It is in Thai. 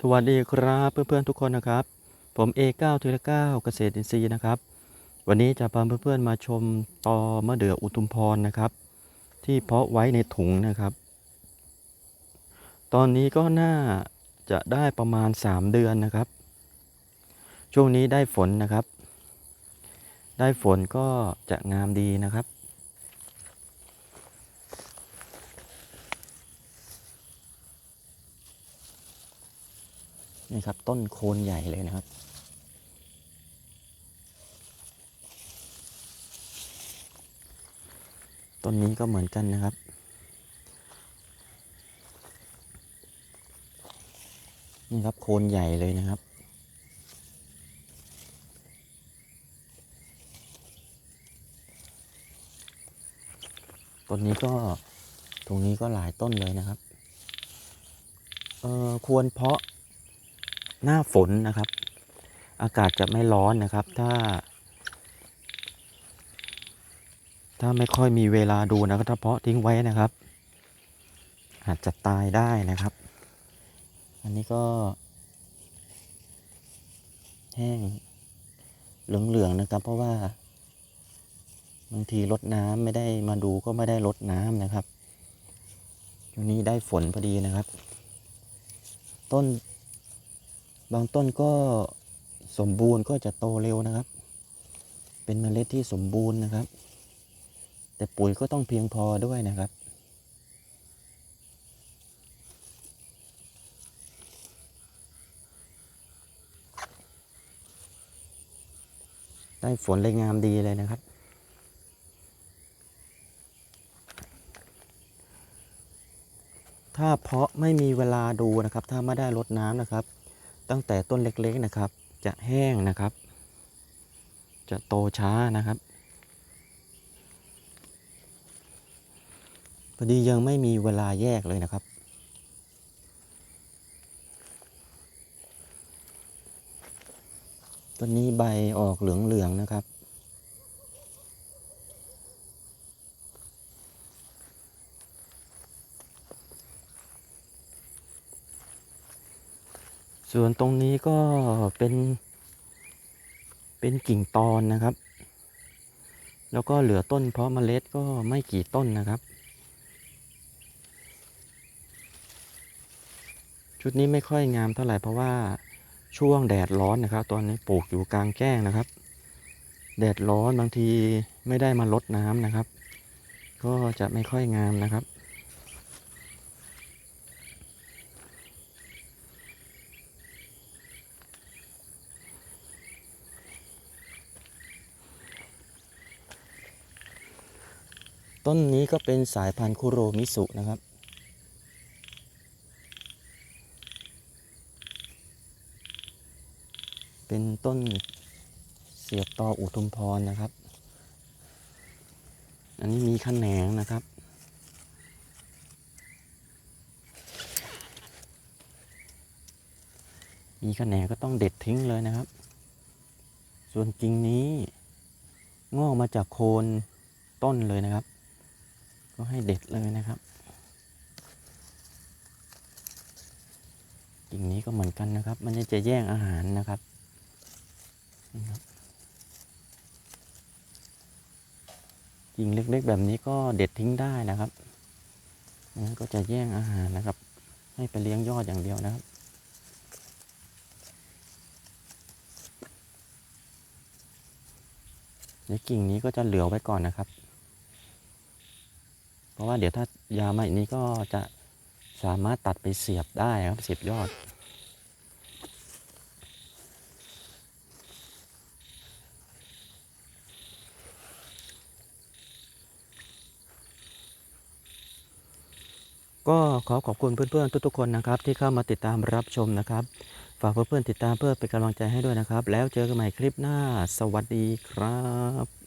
สวัสดีครับเพื่อนๆทุกคนนะครับ ผมเอเก้าทีละเก้าเกษตรอินทรีย์นะครับ วันนี้จะพาเพื่อนๆมาชมตอมะเดื่ออุทุมพรนะครับ ที่เพาะไว้ในถุงนะครับ ตอนนี้ก็น่าจะได้ประมาณ 3 เดือนนะครับ ช่วงนี้ได้ฝนนะครับ ได้ฝนก็จะงามดีนะครับ นี่ครับ ต้นโคนใหญ่เลยนะครับ ต้นนี้ก็เหมือนกันนะครับนี่ครับโคนใหญ่เลยนะครับ ต้นนี้ก็ตรงนี้ก็หลายต้นเลยนะครับ เออควรเพาะ หน้าฝนนะครับ อากาศจะไม่ร้อนนะครับ ถ้า ถ้าไม่ค่อยมีเวลาดูนะครับเพาะทิ้งไว้นะครับ อาจจะตายได้นะครับ อันนี้ก็ แห้งเหลืองๆนะครับ เพราะว่าบางทีรดน้ำไม่ได้มาดูก็ไม่ได้รดน้ำนะครับช่วงนี้ได้ฝนพอดีนะครับ ต้น บางต้นก็สมบูรณ์ก็จะโตเร็วนะครับ เป็นเมล็ดที่สมบูรณ์นะครับ แต่ปุ๋ยก็ต้องเพียงพอด้วยนะครับได้ฝนเลยงามดีเลยนะครับ ถ้าเพาะไม่มีเวลาดูนะครับ ถ้าไม่ได้รดน้ำนะครับ ตั้งแต่ต้นเล็กๆนะครับ จะแห้งนะครับ จะโตช้านะครับพอดียังไม่มีเวลาแยกเลยนะครับ ต้นนี้ใบออกเหลืองๆนะครับ ส่วนตรงนี้ก็เป็น เป็นกิ่งตอนนะครับ แล้วก็เหลือต้นเพาะเมล็ดก็ไม่กี่ต้นนะครับ ชุดนี้ไม่ค่อยงามเท่าไหร่เพราะว่าช่วงแดดร้อนนะครับ ตอนนี้ปลูกอยู่กลางแจ้งนะครับ แดดร้อนบางทีไม่ได้มาลดน้ำนะครับ ก็จะไม่ค่อยงามนะครับ ต้นนี้ก็เป็นสายพันธุ์คุโรมิสุนะครับ เป็นต้นเสียบตออุทุมพรนะครับ อันนี้มีขแขนงนะครับมีขแขนงก็ต้องเด็ดทิ้งเลยนะครับ ส่วนกิ่งนี้งอกมาจากโคนต้นเลยนะครับ ก็ให้เด็ดเลยนะครับ กิ่งนี้ก็เหมือนกันนะครับ มันจะแย่งอาหารนะครับกิ่งเล็กๆแบบนี้ก็เด็ดทิ้งได้นะครับนั้นก็จะแย่งอาหารนะครับ ให้ไปเลี้ยงยอดอย่างเดียวนะครับ เดี๋ยวกิ่งนี้ก็จะเหลือไว้ก่อนนะครับ เพราะว่าเดี๋ยวถ้ายาวมาอีกนี้ก็จะสามารถตัดไปเสียบได้ครับเสียบยอด ก็ขอขอบคุณเพื่อนๆทุกๆคนนะครับ ที่เข้ามาติดตามรับชมนะครับ ฝากเพื่อนๆติดตามเพื่อเป็นกำลังใจให้ด้วยนะครับ แล้วเจอกันใหม่คลิปหน้า สวัสดีครับ